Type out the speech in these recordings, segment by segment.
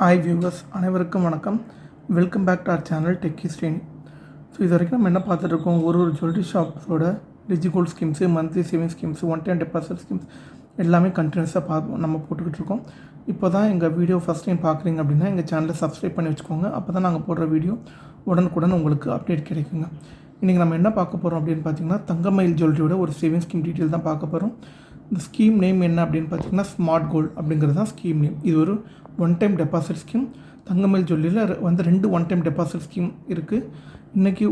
Hi viewers அனைவருக்கும் வணக்கம். Welcome back to our channel techie Sreni so இது வரைக்கும் நம்ம என்ன பார்த்துட்ருக்கோம் ஒரு ஒரு jewellery ஷாப்ஸோட digigold schemes monthly saving schemes one time deposit schemes எல்லாமே கண்டினியூஸாக பார்ப்போம் நம்ம போட்டுக்கிட்டு இருக்கோம். இப்போ தான் எங்கள் வீடியோ ஃபஸ்ட் டைம் பார்க்குறீங்க அப்படின்னா எங்கள் சேனலை சப்ஸ்கிரைப் பண்ணி வச்சுக்கோங்க. அப்போ தான் நாங்கள் போடுற வீடியோ உடனுக்குடன் உங்களுக்கு அப்டேட் கிடைக்குங்க. இன்றைக்கி நம்ம என்ன பார்க்க போகிறோம் அப்படின்னு பார்த்தீங்கன்னா தங்கமயில் ஜுவல்லரியோட ஒரு சேவிங் ஸ்கீம் டீட்டெயில் தான் பார்க்க போகிறோம் இந்த ஸ்கீம் நேம் என்ன அப்படின்னு பார்த்தீங்கன்னா ஸ்மார்ட் கோல்டு அப்படிங்கிறது தான் ஸ்கீம் நேம் இது ஒரு one time deposit scheme Thangamayil ஜொல்லியில் வந்து ரெண்டு ஒன் டைம் டெபாசிட் ஸ்கீம் இருக்குது இன்றைக்கி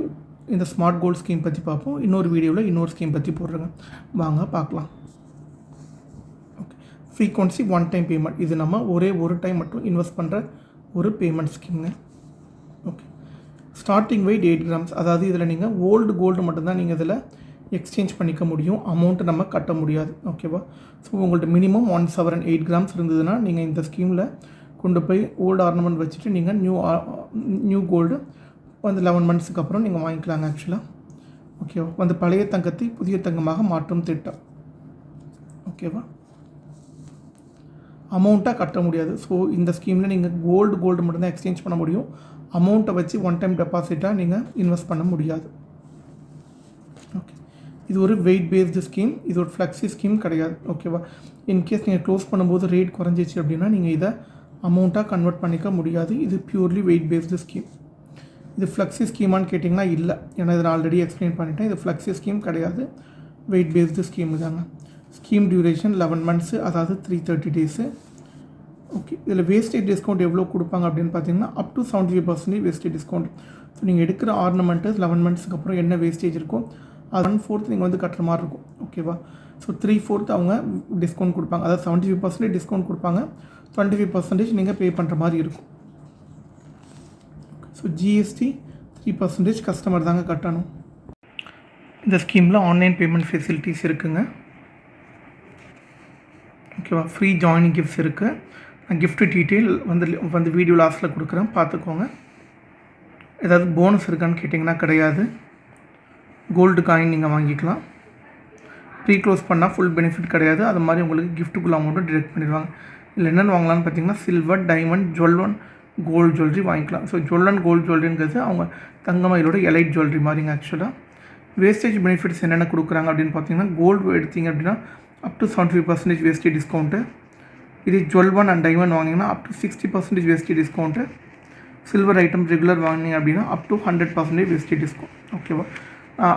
இந்த ஸ்மார்ட் கோல்டு ஸ்கீம் பற்றி பார்ப்போம். இன்னொரு வீடியோவில் இன்னொரு ஸ்கீம் பற்றி போடுறேங்க. வாங்க பார்க்கலாம். Okay frequency one time payment இது நம்ம ஒரே ஒரு டைம் மட்டும் இன்வெஸ்ட் பண்ணுற ஒரு payment ஸ்கீம்ங்க okay starting weight eight grams அதாவது இதில் நீங்கள் ஓல்டு கோல்டு மட்டும்தான் நீங்கள் இதில் எக்ஸ்சேஞ்ச் பண்ணிக்க முடியும். அமௌண்ட்டு நம்ம கட்ட முடியாது. ஓகேவா ஸோ உங்கள்கிட்ட minimum one seven eight grams இருந்ததுன்னா நீங்கள் இந்த ஸ்கீமில் கொண்டு போய் ஓல்டு ஆர்னமெண்ட் வச்சுட்டு நீங்கள் நியூ நியூ கோல்டு வந்து லெவன் மந்த்ஸுக்கு அப்புறம் நீங்கள் வாங்கிக்கலாங்க ஆக்சுவலாக ஓகேவா வந்து பழைய தங்கத்தை புதிய தங்கமாக மாற்றும் திட்டம். ஓகேவா அமௌண்ட்டாக கட்ட முடியாது. ஸோ இந்த ஸ்கீமில் நீங்கள் கோல்டு கோல்டு மட்டும்தான் எக்ஸ்சேஞ்ச் பண்ண முடியும். அமௌண்ட்டை வச்சு ஒன் டைம் டெபாசிட்டாக நீங்கள் இன்வெஸ்ட் பண்ண முடியாது. ஓகே இது ஒரு வெயிட் பேஸ்டு ஸ்கீம் இது ஒரு ஃப்ளெக்ஸி ஸ்கீம் கிடையாது. ஓகேவா இன்கேஸ் நீங்கள் க்ளோஸ் பண்ணும்போது ரேட் குறைஞ்சிச்சு அப்படின்னா நீங்கள் இதை அமௌண்ட்டாக கன்வெர்ட் பண்ணிக்க முடியாது. இது பியூர்லி வெயிட் பேஸ்டு ஸ்கீம் இது ஃப்ளெக்ஸி ஸ்கீமான்னு கேட்டிங்கன்னா இல்லை. ஏன்னா இதை ஆல்ரெடி எக்ஸ்பிளைன் பண்ணிட்டேன். இது ஃப்ளெக்ஸி ஸ்கீம் கிடையாது. வெயிட் பேஸ்டு ஸ்கீம் தாங்க. ஸ்கீம் டியூரேஷன் லெவன் மந்த்ஸு அதாவது த்ரீ தேர்ட்டி டேஸு ஓகே இதில் வேஸ்டேஜ் டிஸ்கவுண்ட் எவ்வளோ கொடுப்பாங்க அப்படின்னு பார்த்தீங்கன்னா up to seventy five percentage wastage discount so நீங்கள் எடுக்கிற ஆர்னமெண்ட்டு லெவன் மந்த்ஸ்க்கு அப்புறம் என்ன வேஸ்டேஜ் இருக்கோ அது ஒன் ஃபோர்த் நீங்கள் வந்து கட்டுற மாதிரி இருக்கும். ஓகேவா ஸோ த்ரீ ஃபோர்த் அவங்க டிஸ்கவுண்ட் கொடுப்பாங்க. அதாவது செவன்ட்டி ஃபைவ் பர்சன்டேஜ் டிஸ்கவுண்ட் கொடுப்பாங்க. டுவெண்ட்டி ஃபைவ் பர்சன்டேஜ் நீங்கள் பே பண்ணுற மாதிரி இருக்கும். So GST three percentage customer தாங்க கட்டணும். இந்த ஸ்கீமில் ஆன்லைன் பேமெண்ட் ஃபெசிலிட்டிஸ் இருக்குங்க. ஓகேவா ஃப்ரீ ஜாயினிங் கிஃப்ட்ஸ் இருக்குது நான் கிஃப்ட் டீட்டெயில் வந்து வந்து வீடியோ லாஸ்ட்டில் கொடுக்குறேன். பார்த்துக்கோங்க. ஏதாவது போனஸ் இருக்கான்னு கேட்டிங்கன்னா கிடையாது. கோல்டு காயின் நீங்கள் வாங்கிக்கலாம். ப்ரீ க்ளோஸ் பண்ணால் ஃபுல் பெனிஃபிட் கிடையாது. அது மாதிரி உங்களுக்கு கிஃப்ட்டுக்குள்ள அமௌண்ட்டும் டிடெக்ட் பண்ணிடுவாங்க. இல்லை என்னென்னு வாங்கலாம்னு பார்த்தீங்கன்னா silver diamond jewel one gold jewellery வாங்கிக்கலாம். ஸோ ஜுவல்லன் கோல்டு ஜுவல்லரிங்கிறது அவங்க தங்கமயிலோட எலைட் ஜுவல்லரி மாதிரிங்க ஆக்சுவலாக வேஸ்டேஜ் பெனிஃபிட்ஸ் என்னென்ன கொடுக்குறாங்க அப்படின்னு பார்த்தீங்கன்னா கோல்டு எடுத்தீங்க அப்படின்னா up to seventy five percentage wastage discount இதே ஜுவல் ஒன் அண்ட் டைமண்ட் வாங்கினீங்கன்னா up to sixty percentage wastage discount silver item regular வாங்கினீங்க அப்படின்னா up to hundred percentage wastage discount ஓகேவா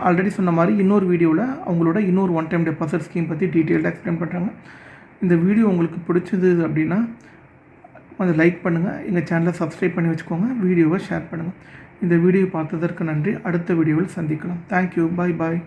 ஆல்ரெடி சொன்ன மாதிரி இன்னொரு வீடியோவில் அவங்களோட இன்னொரு ஒன் டைம் டெபாசிட் ஸ்கீம் பற்றி டீட்டெயில்டாக எக்ஸ்பிளைன் பண்ணுறாங்க இந்த வீடியோ உங்களுக்கு பிடிச்சது அப்படின்னா அதை லைக் பண்ணுங்கள் எங்கள் சேனலை சப்ஸ்கிரைப் பண்ணி வச்சுக்கோங்க. வீடியோவை ஷேர் பண்ணுங்கள் இந்த வீடியோ பார்த்ததற்கு நன்றி. அடுத்த வீடியோவில் சந்திக்கலாம். தேங்க்யூ பாய் பாய்